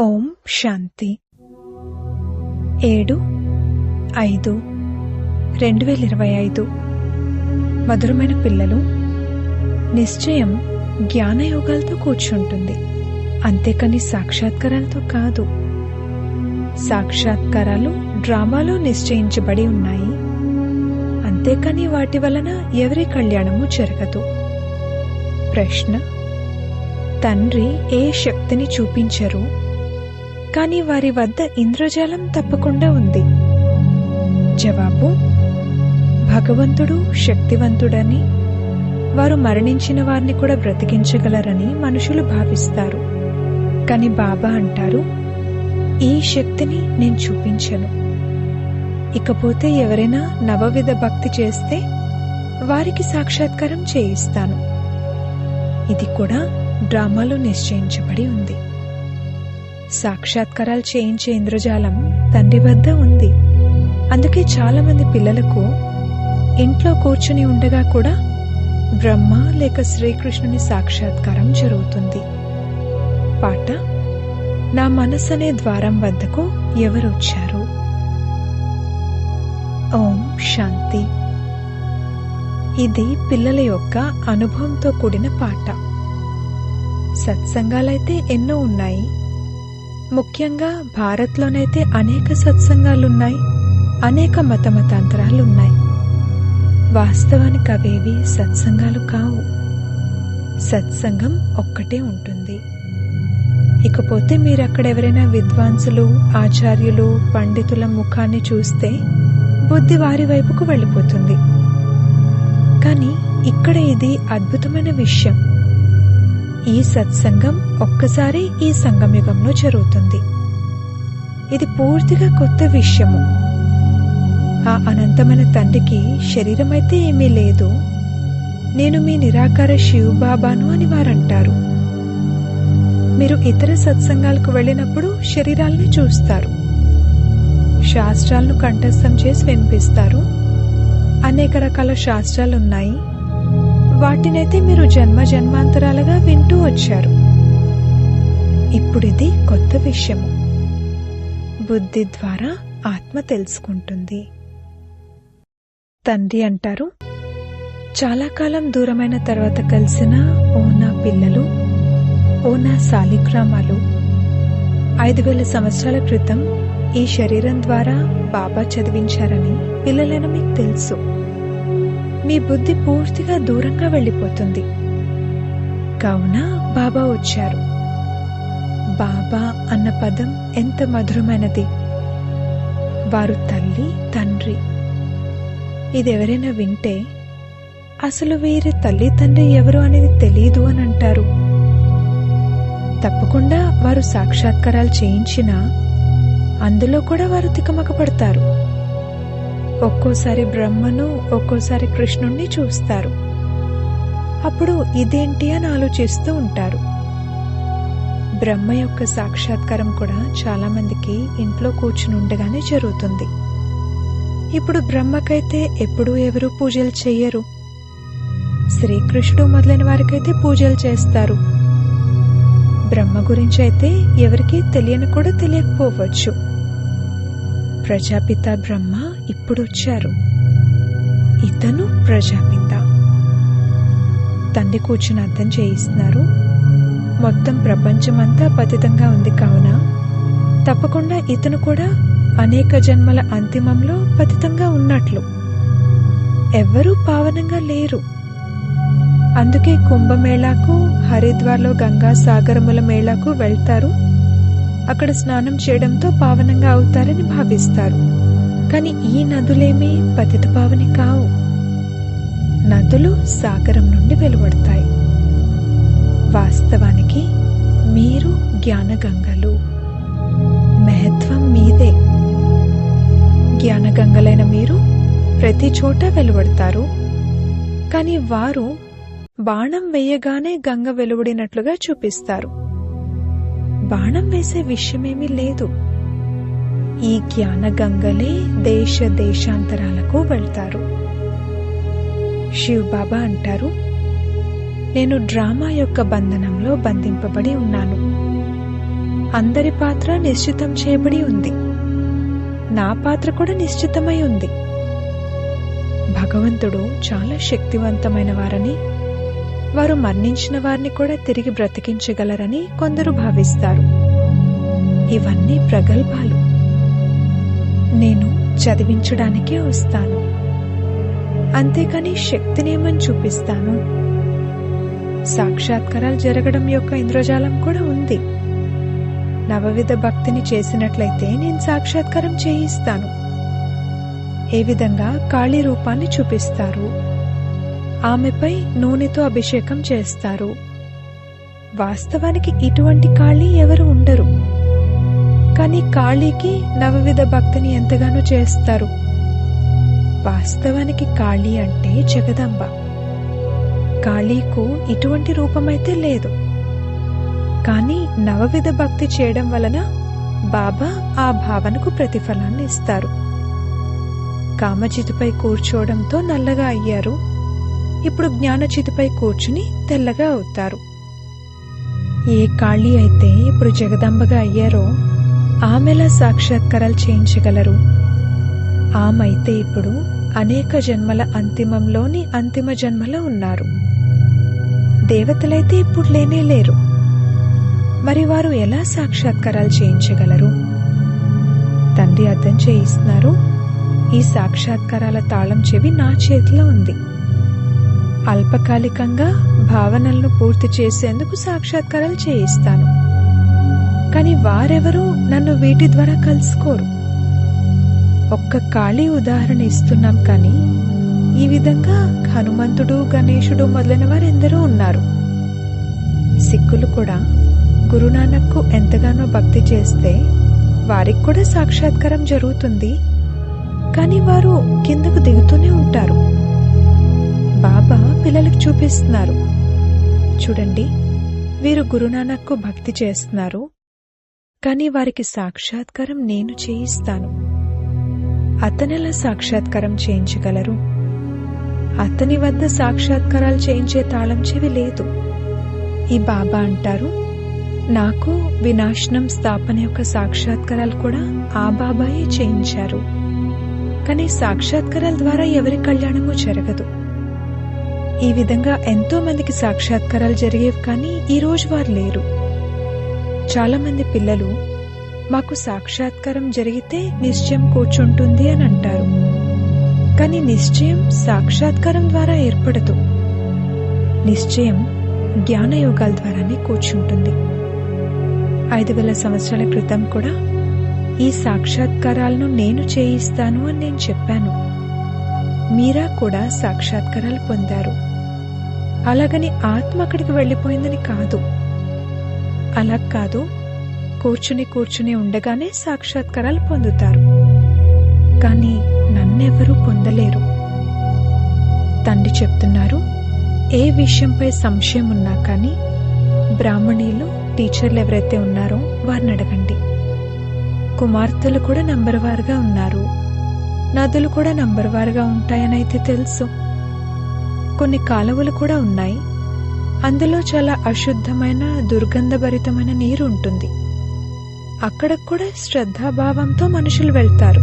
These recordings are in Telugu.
ఓం శాంతి. ఏడు ఐదు రెండు వేల ఇరవై ఐదు. మధురమైన పిల్లలు నిశ్చయం జ్ఞానయోగాలతో కూర్చుంటుంది. అంతేకాని సాక్షాత్కారాలతో కాదు. సాక్షాత్కారాలు డ్రామాలో నిశ్చయించబడి ఉన్నాయి. అంతేకాని వాటి వలన ఎవరి కళ్యాణము జరగదు. ప్రశ్న తండ్రి ఏ శక్తిని చూపించరు? కానీ వారి వద్ద ఇంద్రజాలం తప్పకుండా ఉంది. జవాబు భగవంతుడు శక్తివంతుడని వారు మరణించిన వారిని కూడా బ్రతికించగలరని మనుషులు భావిస్తారు. కానీ బాబా అంటారు ఈ శక్తిని నేను చూపించను. ఇకపోతే ఎవరైనా నవవిధ భక్తి చేస్తే వారికి సాక్షాత్కారం చేయిస్తాను. ఇది కూడా డ్రామాలో నిశ్చయించబడి ఉంది. సాక్షాత్కారాలు చేయించే ఇంద్రజాలం తండ్రి వద్ద ఉంది. అందుకే చాలామంది పిల్లలకు ఇంట్లో కూర్చుని ఉండగా కూడా బ్రహ్మ లేక శ్రీకృష్ణుని సాక్షాత్కారం జరుగుతుంది. పాట నా మనసనే ద్వారం వద్దకు ఎవరు వచ్చారు ఓం శాంతి. ఇది పిల్లల యొక్క అనుభవంతో కూడిన పాట. సత్సంగాలైతే ఎన్నో ఉన్నాయి. ముఖ్యంగా భారత్లోనైతే అనేక సత్సంగాలున్నాయి అనేక మతమతాంతరాలున్నాయి. వాస్తవానికి అవేవి సత్సంగాలు కావు. సత్సంగం ఒక్కటే ఉంటుంది. ఇకపోతే మీరు అక్కడ ఎవరైనా విద్వాంసులు ఆచార్యులు పండితుల ముఖాన్ని చూస్తే బుద్ధి వారి వైపుకు వెళ్ళిపోతుంది. కానీ ఇక్కడ ఇది అద్భుతమైన విషయం. ఈ సత్సంగం ఒక్కసారి ఈ సంగమయుగంలో జరుగుతుంది. ఇది పూర్తిగా కొత్త విషయము. ఆ అనంతమైన తండ్రికి శరీరమైతే ఏమీ లేదు. నేను మీ నిరాకార శివబాబాను అని వారంటారు. మీరు ఇతర సత్సంగాలకు వెళ్ళినప్పుడు శరీరాల్ని చూస్తారు. శాస్త్రాలను కంఠస్థం చేసి వినిపిస్తారు. అనేక రకాల శాస్త్రాలు ఉన్నాయి వాటినైతే మీరు జన్మ జన్మాంతరాలుగా వింటూ వచ్చారు. ఇప్పుడిది కొత్త విషయము. బుద్ధి ద్వారా ఆత్మ తెలుసుకుంటుంది. తండ్రి అంటారు చాలా కాలం దూరమైన తర్వాత కలిసిన ఓ నా పిల్లలు ఓ నా శాలిగ్రామాలు. ఐదు వేల సంవత్సరాల క్రితం ఈ శరీరం ద్వారా బాబా చదివించారని పిల్లలైన మీకు తెలుసు. మీ బుద్ధి పూర్తిగా దూరంగా వెళ్ళిపోతుంది. కావున బాబా వచ్చారు. బాబా అన్న పదం ఎంత మధురమైనది. వారు తల్లి తండ్రి. ఇది ఎవరైనా వింటే అసలు వీరి తల్లి తండ్రి ఎవరు అనేది తెలియదు అని అంటారు. తప్పకుండా వారు సాక్షాత్కారాలు చేయించినా అందులో కూడా వారు తికమక పడతారు ఒక్కోసారి బ్రహ్మను ఒక్కోసారి కృష్ణుణ్ణి చూస్తారు. అప్పుడు ఇదేంటి అని ఆలోచిస్తూ ఉంటారు. బ్రహ్మ యొక్క సాక్షాత్కారం కూడా చాలామందికి ఇంట్లో కూర్చుని ఉండగానే జరుగుతుంది. ఇప్పుడు బ్రహ్మకైతే ఎప్పుడూ ఎవరు పూజలు చెయ్యరు. శ్రీకృష్ణుడు మొదలైన వారికైతే పూజలు చేస్తారు. బ్రహ్మ గురించి అయితే ఎవరికీ తెలియని కూడా తెలియకపోవచ్చు. ప్రజాపిత బ్రహ్మ ఇప్పుడు వచ్చారు ఇతను ప్రజాపిత. తండ్రి కూర్చుని అర్థం చేయిస్తున్నారు. మొత్తం ప్రపంచమంతా పతితంగా ఉంది కావున తప్పకుండా ఇతను కూడా అనేక జన్మల అంతిమంలో పతితంగా ఉన్నట్లు. ఎవ్వరూ పావనంగా లేరు. అందుకే కుంభమేళాకు హరిద్వార్లో గంగా సాగరముల మేళాకు వెళ్తారు. అక్కడ స్నానం చేయడంతో పావనంగా అవుతారని భావిస్తారు. కానీ ఈ నదులేమీ పతిత పావని కావు. నదులు సాగరం నుండి వెలువడతాయి. వాస్తవానికి మీరు జ్ఞానగంగలు. మహత్వం మీదే. జ్ఞానగంగలైన మీరు ప్రతి చోట వెలువడతారు. కానీ వారు బాణం వేయగానే గంగ వెలువడినట్లుగా చూపిస్తారు. బాణం వేసే విషయమేమీ లేదు. ఈ జ్ఞాన గంగలే దేశ దేశాంతరాలకు వెళ్తారు. శివ్ బాబా అంటారు నేను డ్రామా యొక్క బంధనంలో బంధింపబడి ఉన్నాను. అందరి పాత్ర నిశ్చితం చేయబడి ఉంది. నా పాత్ర కూడా నిశ్చితమై ఉంది. భగవంతుడు చాలా శక్తివంతమైన వారని వారు మరణించిన వారిని కూడా తిరిగి బ్రతికించగలరని కొందరు భావిస్తారు. ఇవన్నీ ప్రగల్భాలు. నేను చదివించడానికే వస్తాను. అంతేకాని శక్తినేమని చూపిస్తాను. సాక్షాత్కారాలు జరగడం యొక్క ఇంద్రజాలం కూడా ఉంది. నవవిధ భక్తిని చేసినట్లయితే నేను సాక్షాత్కారం చేయిస్తాను. ఏ విధంగా కాళీ రూపాన్ని చూపిస్తారు? ఆమెపై నూనెతో అభిషేకం చేస్తారు. వాస్తవానికి ఇటువంటి కాళీ ఎవరు ఉండరు. కానీ కాళీకి నవవిధ భక్తిని ఎంతగానో చేస్తారు. వాస్తవానికి కాళీ అంటే జగదంబ. కాళీకు ఇటువంటి రూపమైతే లేదు. కానీ నవవిధ భక్తి చేయడం వలన బాబా ఆ భావనకు ప్రతిఫలాన్ని ఇస్తారు. కామజితుపై కూర్చోవడంతో నల్లగా అయ్యారు ఇప్పుడు జ్ఞానచితిపై కూర్చుని తెల్లగా అవుతారు. ఏ కాళీ అయితే ఇప్పుడు జగదంబగా అయ్యారో ఆమెలా సాక్షాత్కారాలు చేయించగలరు? ఆమైతే ఇప్పుడు అనేక జన్మల అంతిమంలోని అంతిమ జన్మలో ఉన్నారు. దేవతలైతే ఇప్పుడు లేనే లేరు. మరి వారు ఎలా సాక్షాత్కారాలు చేయించగలరు? తండ్రి అర్థం చేయిస్తున్నారు ఈ సాక్షాత్కారాల తాళం చెవి నా చేతిలో ఉంది. అల్పకాలికంగా భావనలను పూర్తి చేసేందుకు సాక్షాత్కారాలు చేయిస్తాను. కానీ వారెవరూ నన్ను వీటి ద్వారా కలుసుకోరు. ఒక్క ఖాళీ ఉదాహరణ ఇస్తున్నాం కానీ ఈ విధంగా హనుమంతుడు గణేశుడు మొదలైన వారు ఎందరో ఉన్నారు. సిక్కులు కూడా గురునానక్కు ఎంతగానో భక్తి చేస్తే వారికి కూడా సాక్షాత్కారం జరుగుతుంది. కానీ వారు కిందకు దిగుతూనే ఉంటారు. బాబా పిల్లలకు చూపిస్తున్నారు. చూడండి వీరు గురునానక్కు భక్తి చేస్తున్నారు. కానీ వారికి సాక్షాత్కారం నేను చేయిస్తాను. అతనెలా సాక్షాత్కారం చేయించగలరు? అతని వద్ద సాక్షాత్కారాలు చేయించే తాళం చెవి లేదు. ఈ బాబా అంటారు నాకు వినాశనం స్థాపన యొక్క సాక్షాత్కారాలు కూడా ఆ బాబాయే చేయించారు. కానీ సాక్షాత్కారాల ద్వారా ఎవరి కళ్యాణము జరగదు. ఈ విధంగా ఎంతో మందికి సాక్షాత్కారాలు జరిగేవి కానీ ఈరోజు వారు లేరు. చాలా మంది పిల్లలు మాకు సాక్షాత్కారం జరిగితే నిశ్చయం కూర్చుంటుంది అని అంటారు. కానీ నిశ్చయం సాక్షాత్కారం ద్వారా ఏర్పడదు. నిశ్చయం జ్ఞానయోగాల ద్వారానే కూర్చుంటుంది. ఐదు వేల సంవత్సరాల క్రితం కూడా ఈ సాక్షాత్కారాలను నేను చేయిస్తాను అని నేను చెప్పాను. మీరా కూడా సాక్షాత్కారాలు పొందారు. అలాగని ఆత్మ అక్కడికి వెళ్ళిపోయిందని కాదు. అలా కాదు కూర్చుని కూర్చుని ఉండగానే సాక్షాత్కారాలు పొందుతారు. కానీ నన్నెవరూ పొందలేరు. తండ్రి చెప్తున్నారు ఏ విషయంపై సంశయం ఉన్నా కానీ బ్రాహ్మణీలు టీచర్లు ఎవరైతే ఉన్నారో వారిని అడగండి. కుమార్తెలు కూడా నంబర్ వారుగా ఉన్నారు. నదులు కూడా నంబర్ వారుగా ఉంటాయనైతే తెలుసు. కొన్ని కాలువలు కూడా ఉన్నాయి. అందులో చాలా అశుద్ధమైన దుర్గంధభరితమైన నీరు ఉంటుంది. అక్కడ కూడా శ్రద్ధాభావంతో మనుషులు వెళ్తారు.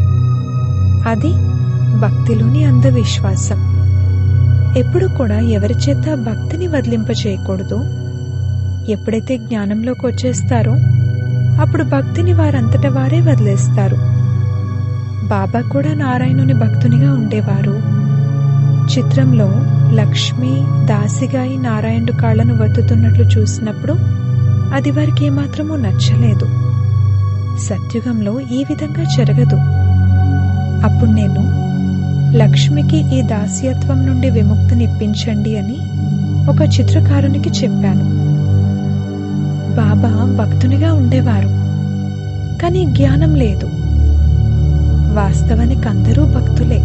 అది భక్తిలోని అంధవిశ్వాసం. ఎప్పుడు కూడా ఎవరి చేత భక్తిని వదిలింప చేయకూడదు ఎప్పుడైతే జ్ఞానంలోకి వచ్చేస్తారో అప్పుడు భక్తిని వారంతట వారే వదిలేస్తారు. బాబా కూడా నారాయణుని భక్తునిగా ఉండేవారు. చిత్రంలో లక్ష్మి దాసిగాయి నారాయణుడు కాళ్ళను వత్తుతున్నట్లు చూసినప్పుడు అది వారికి ఏమాత్రమూ నచ్చలేదు. సత్యుగంలో ఈ విధంగా జరగదు. అప్పుడు నేను లక్ష్మికి ఈ దాస్యత్వం నుండి విముక్తినిప్పించండి అని ఒక చిత్రకారునికి చెప్పాను. బాబా భక్తునిగా ఉండేవారు కానీ జ్ఞానం లేదు. వాస్తవానికి అందరూ భక్తులే.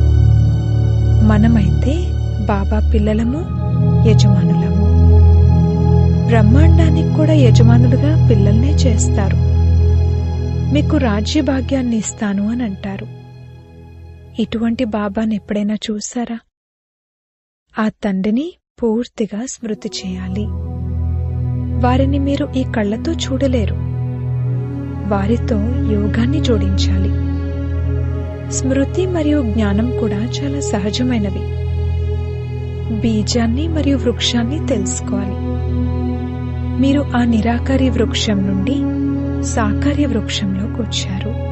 మనమైతే బాబా పిల్లలము యజమానులము. బ్రహ్మాండానికి కూడా యజమానులుగా పిల్లల్నే చేస్తారు. మీకు రాజ్యభాగ్యాన్ని ఇస్తాను అని అంటారు. ఇటువంటి బాబాని ఎప్పుడైనా చూసారా ఆ తండ్రిని పూర్తిగా స్మృతి చేయాలి. వారిని మీరు ఈ కళ్ళతో చూడలేరు. వారితో యోగాన్ని జోడించాలి. స్మృతి మరియు జ్ఞానం కూడా చాలా సహజమైనవి. బీజాన్ని మరియు వృక్షాన్ని తెలుసుకోవాలి. మీరు ఆ నిరాకారి వృక్షం నుండి సాకార్య వృక్షంలోకి వచ్చారు.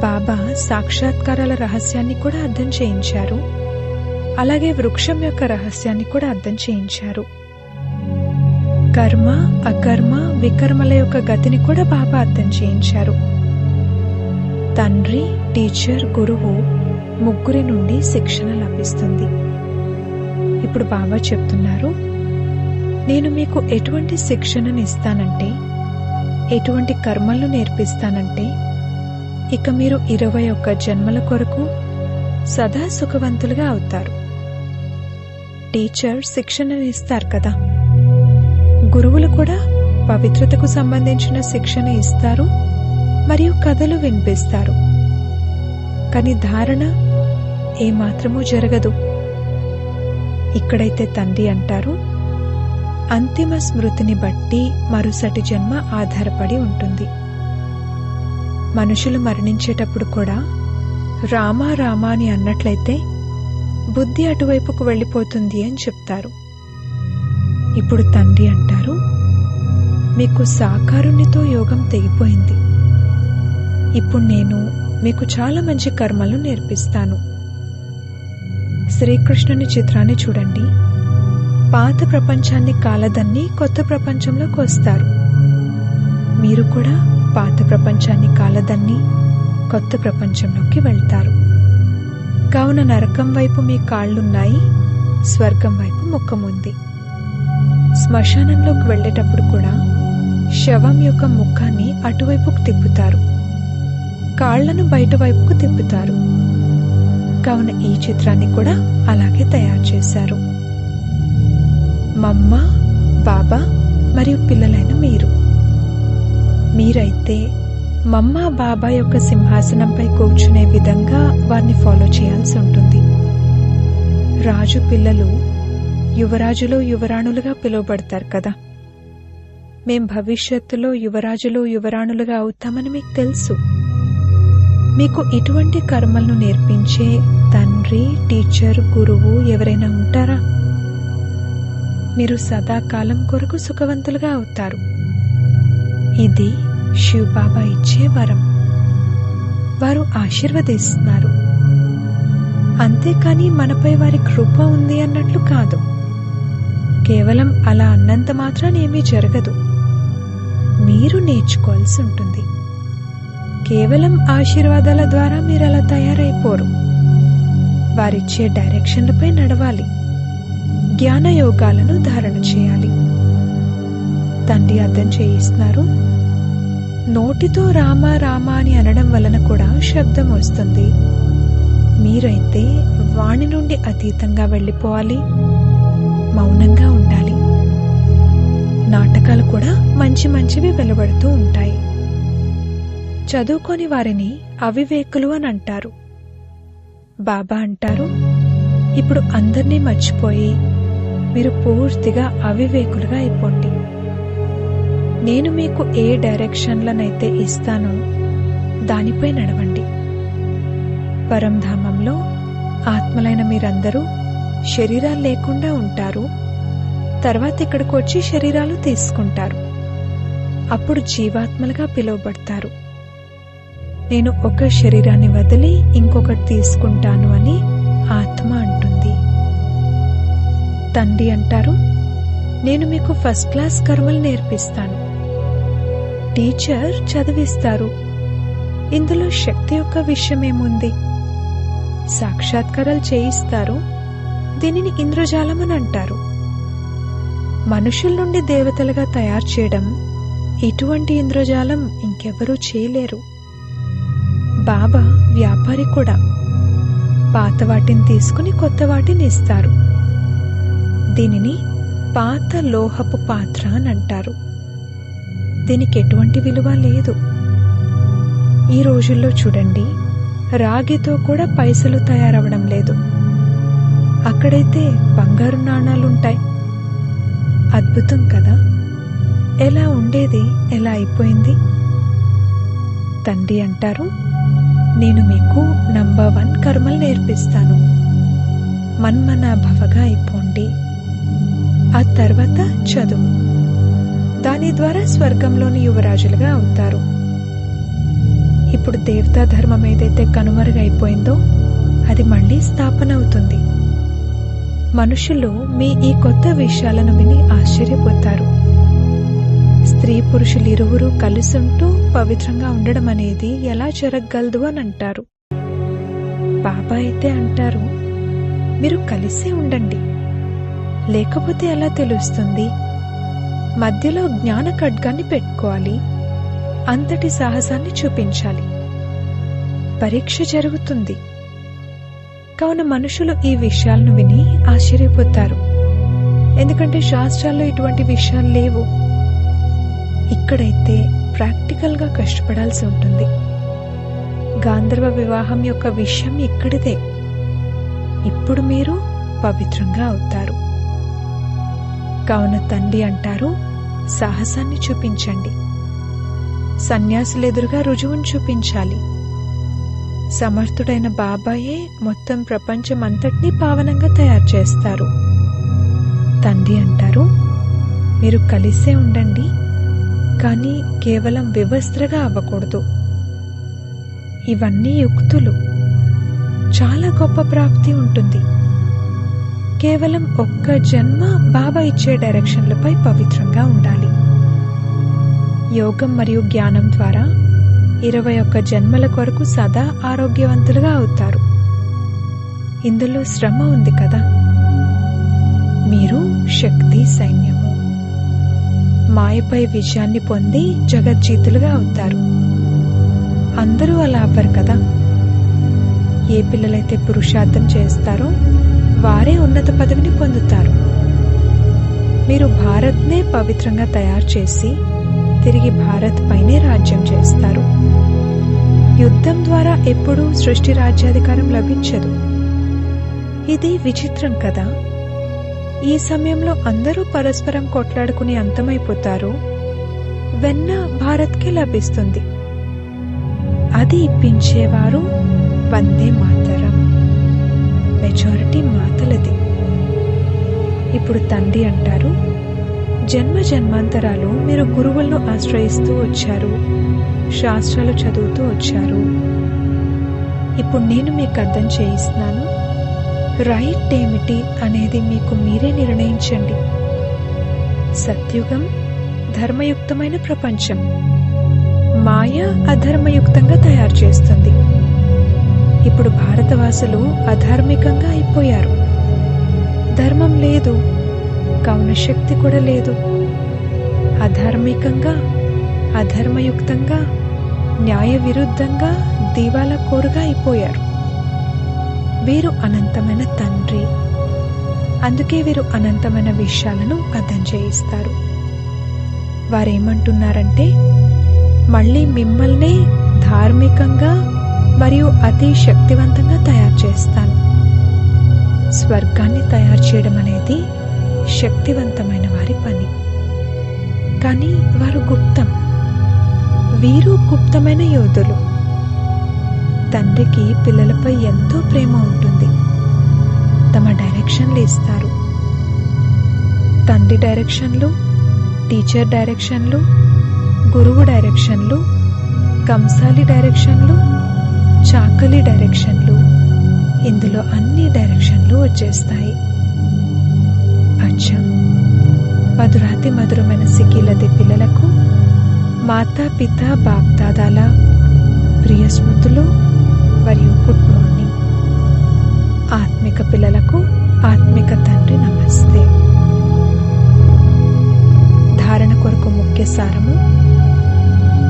బాబా సాక్షాత్కారాల రహస్యాన్ని కూడా అర్థం చేయించారు. అలాగే వృక్షం యొక్క రహస్యాన్ని కూడా అర్థం చేయించారు. కర్మ అకర్మ వికర్మల యొక్క గతిని కూడా బాబా అర్థం చేయించారు. తండ్రి టీచర్ గురువు ముగ్గురి నుండి శిక్షణ లభిస్తుంది. ఇప్పుడు బాబా చెప్తున్నారు నేను మీకు ఎటువంటి శిక్షణను ఇస్తానంటే ఎటువంటి కర్మలను నేర్పిస్తానంటే ఇక మీరు ఇరవై ఒక్క జన్మల కొరకు సదా సుఖవంతులుగా అవుతారు. టీచర్ శిక్షణను ఇస్తారు కదా. గురువులు కూడా పవిత్రతకు సంబంధించిన శిక్షణ ఇస్తారు మరియు కథలు వినిపిస్తారు. కానీ ధారణ ఏమాత్రమూ జరగదు. ఇక్కడైతే తండ్రి అంటారు. అంతిమ స్మృతిని బట్టి మరుసటి జన్మ ఆధారపడి ఉంటుంది. మనుషులు మరణించేటప్పుడు కూడా రామా రామా అని అన్నట్లయితే బుద్ధి అటువైపుకు వెళ్ళిపోతుంది అని చెప్తారు. ఇప్పుడు తండ్రి అంటారు మీకు సాకారునితో యోగం తెగిపోయింది. ఇప్పుడు నేను మీకు చాలా మంచి కర్మలు నేర్పిస్తాను. శ్రీకృష్ణుని చిత్రాన్ని చూడండి. పాత ప్రపంచాన్ని కాలదన్ని కొత్త ప్రపంచంలోకి వస్తారు మీరు కూడా పాత ప్రపంచాన్ని కాలదన్ని కొత్త ప్రపంచంలోకి వెళ్తారు. కావున నరకం వైపు మీ కాళ్ళున్నాయి స్వర్గం వైపు ముఖం ఉంది శ్మశానంలోకి వెళ్ళేటప్పుడు కూడా శవం యొక్క ముఖాన్ని అటువైపుకు తిప్పుతారు. కాళ్ళను బయట వైపుకు తిప్పుతారు. కావున ఈ చిత్రాన్ని కూడా అలాగే తయారు చేశారు. మమ్మ బాబా మరియు పిల్లలైన మీరు. మీరైతే మమ్మ బాబా యొక్క సింహాసనంపై కూర్చునే విధంగా వారిని ఫాలో చేయాల్సి ఉంటుంది. రాజు పిల్లలు యువరాజులు యువరాణులుగా పిలువబడతారు కదా. మేం భవిష్యత్తులో యువరాజులు యువరాణులుగా అవుతామని మీకు తెలుసు. మీకు ఇటువంటి కర్మలను నేర్పించే తండ్రి టీచర్ గురువు ఎవరైనా ఉంటారా? మీరు సదాకాలం కొరకు సుఖవంతులుగా అవుతారు. ఇది శివ్ బాబా ఇచ్చే వరం. వారు ఆశీర్వదిస్తున్నారు. అంతేకాని మనపై వారి కృప ఉంది అన్నట్లు కాదు. కేవలం అలా అన్నంత మాత్రాన ఏమీ జరగదు. మీరు నేర్చుకోవాల్సి ఉంటుంది. కేవలం ఆశీర్వాదాల ద్వారా మీరు అలా తయారైపోరు. వారిచ్చే డైరెక్షన్లపై నడవాలి. జ్ఞాన యోగాలను ధారణ చేయాలి. తండ్రి అర్థం చేయిస్తున్నారు. నోటితో రామ రామ అని అనడం వలన కూడా శబ్దం వస్తుంది. మీరైతే వాణి నుండి అతీతంగా వెళ్ళిపోవాలి. మౌనంగా ఉండాలి. నాటకాలు కూడా మంచి మంచివి వెలువడుతూ ఉంటాయి. చదువుకోని వారిని అవివేకులు అని అంటారు. బాబా అంటారు ఇప్పుడు అందరినీ మర్చిపోయి మీరు పూర్తిగా అవివేకులుగా అయిపోండి. నేను మీకు ఏ డైరెక్షన్లనైతే ఇస్తానో దానిపై నడవండి. పరంధామంలో ఆత్మలైన మీరందరూ శరీరాలు లేకుండా ఉంటారు. తర్వాత ఇక్కడికి వచ్చి శరీరాలు తీసుకుంటారు. అప్పుడు జీవాత్మలుగా పిలువబడతారు. నేను ఒక శరీరాన్ని వదిలి ఇంకొకటి తీసుకుంటాను అని ఆత్మ అంటుంది. తండ్రి అంటారు నేను మీకు ఫస్ట్ క్లాస్ కర్మలు నేర్పిస్తాను. టీచర్ చదివిస్తారు. ఇందులో శక్తి యొక్క విషయం ఏముంది సాక్షాత్కారాలు చేయిస్తారు. దీనిని ఇంద్రజాలం అని అంటారు. మనుషుల నుండి దేవతలుగా తయారు చేయడం ఇటువంటి ఇంద్రజాలం ఇంకెవరూ చేయలేరు. బాబా వ్యాపారి కూడా. పాత వాటిని తీసుకుని కొత్త వాటిని ఇస్తారు. దీనిని పాత లోహపు పాత్ర అని అంటారు. దీనికి ఎటువంటి విలువ లేదు. ఈ రోజుల్లో చూడండి రాగితో కూడా పైసలు తయారవడం లేదు. అక్కడైతే బంగారు నాణాలుంటాయి. అద్భుతం కదా? ఎలా ఉండేది? ఎలా అయిపోయింది? తండ్రి అంటారు నేను మీకు నంబర్ వన్ కర్మలు నేర్పిస్తాను. మన్మనాభవగా అయిపోండి. ఆ తర్వాత చదువు. దాని ద్వారా స్వర్గంలోని యువరాజులుగా అవుతారు. ఇప్పుడు దేవతా ధర్మం ఏదైతే కనుమరుగైపోయిందో అది మళ్ళీ స్థాపన అవుతుంది. మనుషులు మీ ఈ కొత్త విషయాలను విని ఆశ్చర్యపోతారు. స్త్రీ పురుషులు ఇరువురు కలిసుంటూ పవిత్రంగా ఉండడం అనేది ఎలా జరగగలదు అని అంటారు. బాబా అయితే అంటారు మీరు కలిసే ఉండండి. లేకపోతే ఎలా తెలుస్తుంది? మధ్యలో జ్ఞాన ఖడ్గాన్ని పెట్టుకోవాలి. అంతటి సాహసాన్ని చూపించాలి. పరీక్ష జరుగుతుంది. కావున మనుషులు ఈ విషయాలను విని ఆశ్చర్యపోతారు. ఎందుకంటే శాస్త్రాల్లో ఇటువంటి విషయాలు లేవు. ఇక్కడైతే ప్రాక్టికల్గా కష్టపడాల్సి ఉంటుంది. గాంధర్వ వివాహం యొక్క విషయం ఇక్కడిదే. ఇప్పుడు మీరు పవిత్రంగా అవుతారు. కావున తండ్రి అంటారు సాహసాన్ని చూపించండి. సన్యాసులెదురుగా రుజువును చూపించాలి. సమర్థుడైన బాబాయే మొత్తం ప్రపంచం అంతటినీ పావనంగా తయారు చేస్తారు. తండ్రి అంటారు మీరు కలిసే ఉండండి. కానీ కేవలం వివస్త్రగా అవ్వకూడదు. ఇవన్నీ యుక్తులు. చాలా గొప్ప ప్రాప్తి ఉంటుంది. కేవలం ఒక్క జన్మ బాబా ఇచ్చే డైరెక్షన్లపై పవిత్రంగా ఉండాలి. యోగం మరియు జ్ఞానం ద్వారా ఇరవై ఒక్క జన్మల కొరకు సదా ఆరోగ్యవంతులుగా అవుతారు. ఇందులో శ్రమ ఉంది కదా? మీరు శక్తి సైన్యం. మాయపై విజయాన్ని పొంది జగజ్జీతులుగా అవుతారు. అందరూ అలా అవ్వరు కదా? ఏ పిల్లలైతే పురుషార్థం చేస్తారో వారే ఉన్నత పదవిని పొందుతారు. మీరు భారత్నే పవిత్రంగా తయారు చేసి తిరిగి భారత్ పైనే రాజ్యం చేస్తారు. యుద్ధం ద్వారా ఎప్పుడూ సృష్టి రాజ్యాధికారం లభించదు. ఇది విచిత్రం కదా? ఈ సమయంలో అందరూ పరస్పరం కొట్లాడుకుని అంతమైపోతారు. వెన్న భారత్కి లభిస్తుంది. అది ఇప్పించేవారు వందే మాతరం. మెజారిటీ మాతలది. ఇప్పుడు తండ్రి అంటారు జన్మ జన్మాంతరాలు మీరు గురువులను ఆశ్రయిస్తూ వచ్చారు శాస్త్రాలు చదువుతూ వచ్చారు. ఇప్పుడు నేను మీకు అర్థం చేయిస్తున్నాను. రైట్ ఏమిటి అనేది మీకు మీరే నిర్ణయించండి. సత్యుగం ధర్మయుక్తమైన ప్రపంచం. మాయ అధర్మయుక్తంగా తయారు చేస్తుంది. ఇప్పుడు భారతవాసులు అధార్మికంగా అయిపోయారు. ధర్మం లేదు. కావున శక్తి కూడా లేదు. అధార్మికంగా అధర్మయుక్తంగా న్యాయ విరుద్ధంగా దివాలా కోరుగా అయిపోయారు. వీరు అనంతమైన తండ్రి. అందుకే వీరు అనంతమైన విషయాలను అర్థం చేయిస్తారు. వారేమంటున్నారంటే మళ్ళీ మిమ్మల్నే ధార్మికంగా మరియు అతి శక్తివంతంగా తయారు చేస్తాను. స్వర్గాన్ని తయారు చేయడం అనేది శక్తివంతమైన వారి పని. కానీ వారు గుప్తం. వీరు గుప్తమైన యోధులు. తండ్రికి పిల్లలపై ఎంతో ప్రేమ ఉంటుంది. తమ డైరెక్షన్లు ఇస్తారు. తండ్రి డైరెక్షన్లు టీచర్ డైరెక్షన్లు గురువు డైరెక్షన్లు కంసాలి డైరెక్షన్లు చాకలి డైరెక్షన్లు ఇందులో అన్ని డైరెక్షన్లు వచ్చేస్తాయి. అచ్చా! మధురాతి మధురమైన సిక్కిలది పిల్లలకు మాతా పిత బాప్దాదాల ప్రియ స్మృతులు మరియు గుడ్ మార్నింగ్ ఆత్మిక పిల్లలకు ఆత్మిక తండ్రి నమస్తే. ధారణ కొరకు ముఖ్య సారము.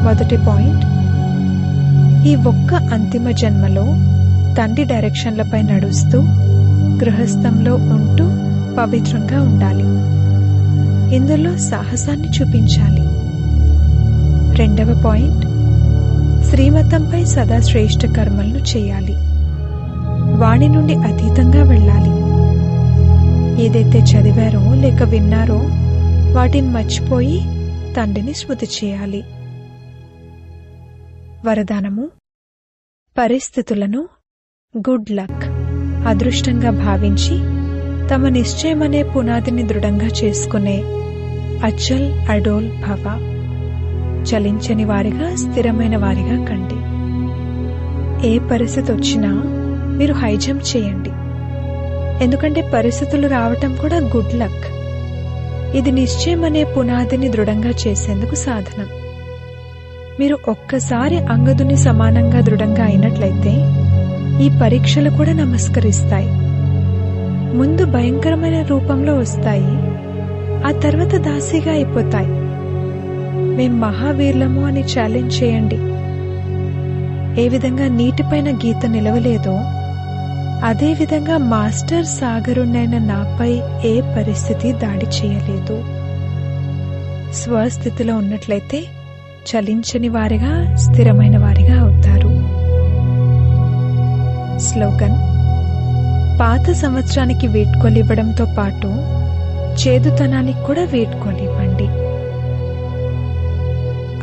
మొదటి పాయింట్. ఈ ఒక్క అంతిమ జన్మలో తండ్రి డైరెక్షన్లపై నడుస్తూ గృహస్థంలో ఉంటూ పవిత్రంగా ఉండాలి. ఇందులో సాహసాన్ని చూపించాలి. రెండవ పాయింట్. శ్రీమతంపై సదా శ్రేష్ఠ కర్మలను చేయాలి. వాణి నుండి అతీతంగా వెళ్ళాలి. ఏదైతే చదివారో లేక విన్నారో వాటిని మర్చిపోయి తండ్రిని స్మృతి చేయాలి. వరదానము పరిస్థితులను గుడ్ లక్ అదృష్టంగా భావించి తమ నిశ్చయమనే పునాదిని దృఢంగా చేసుకునే అచల్ అడోల్ భవ. చలించని వారిగా స్థిరమైన వారిగా కండి. ఏ పరిస్థితి వచ్చినా మీరు హైజంప్ చేయండి. ఎందుకంటే పరిస్థితులు రావటం కూడా గుడ్ లక్ ఇది నిశ్చయం అనే పునాదిని దృఢంగా చేసేందుకు సాధనం. మీరు ఒక్కసారి అంగదుని సమానంగా దృఢంగా అయినట్లయితే ఈ పరీక్షలు కూడా నమస్కరిస్తాయి. ముందు భయంకరమైన రూపంలో వస్తాయి. ఆ తర్వాత దాసిగా అయిపోతాయి. మేం మహావీర్లము అని ఛాలెంజ్ చేయండి. ఏ విధంగా నీటిపైన గీత నిలవలేదో అదే విధంగా మాస్టర్ సాగరునైన నాపై ఏ పరిస్థితి దాడి చేయలేదు. స్వస్థితిలో ఉన్నట్లయితే చలించని వారిగా స్థిరమైన వారిగా అవుతారు. స్లోగన్ పాత సంవత్సరానికి వీడ్కోలివ్వడంతో పాటు చేదుతనానికి కూడా వీడ్కోలివ్వండి.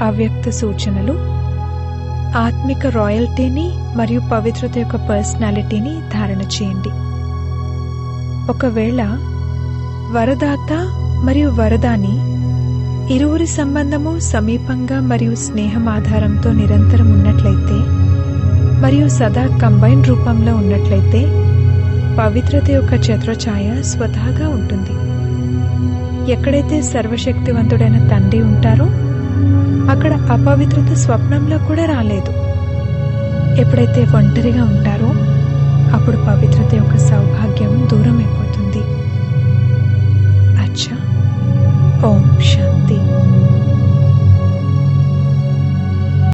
అవ్యక్త సూచనలు ఆత్మిక రాయల్టీని మరియు పవిత్రత యొక్క పర్సనాలిటీని ధారణ చేయండి. ఒకవేళ వరదాత మరియు వరదాని ఇరువురి సంబంధము సమీపంగా మరియు స్నేహం ఆధారంతో నిరంతరం ఉన్నట్లయితే మరియు సదా కంబైన్ రూపంలో ఉన్నట్లయితే పవిత్రత యొక్క చతురఛాయ స్వతహాగా ఉంటుంది. ఎక్కడైతే సర్వశక్తివంతుడైన తండ్రి ఉంటారో అక్కడ అపవిత్రత స్వప్నంలో కూడా రాలేదు. ఎప్పుడైతే ఒంటరిగా ఉంటారో అప్పుడు పవిత్రత యొక్క సౌభాగ్యం దూరం అయిపోతుంది అచ్చా. ఓం శాంతి.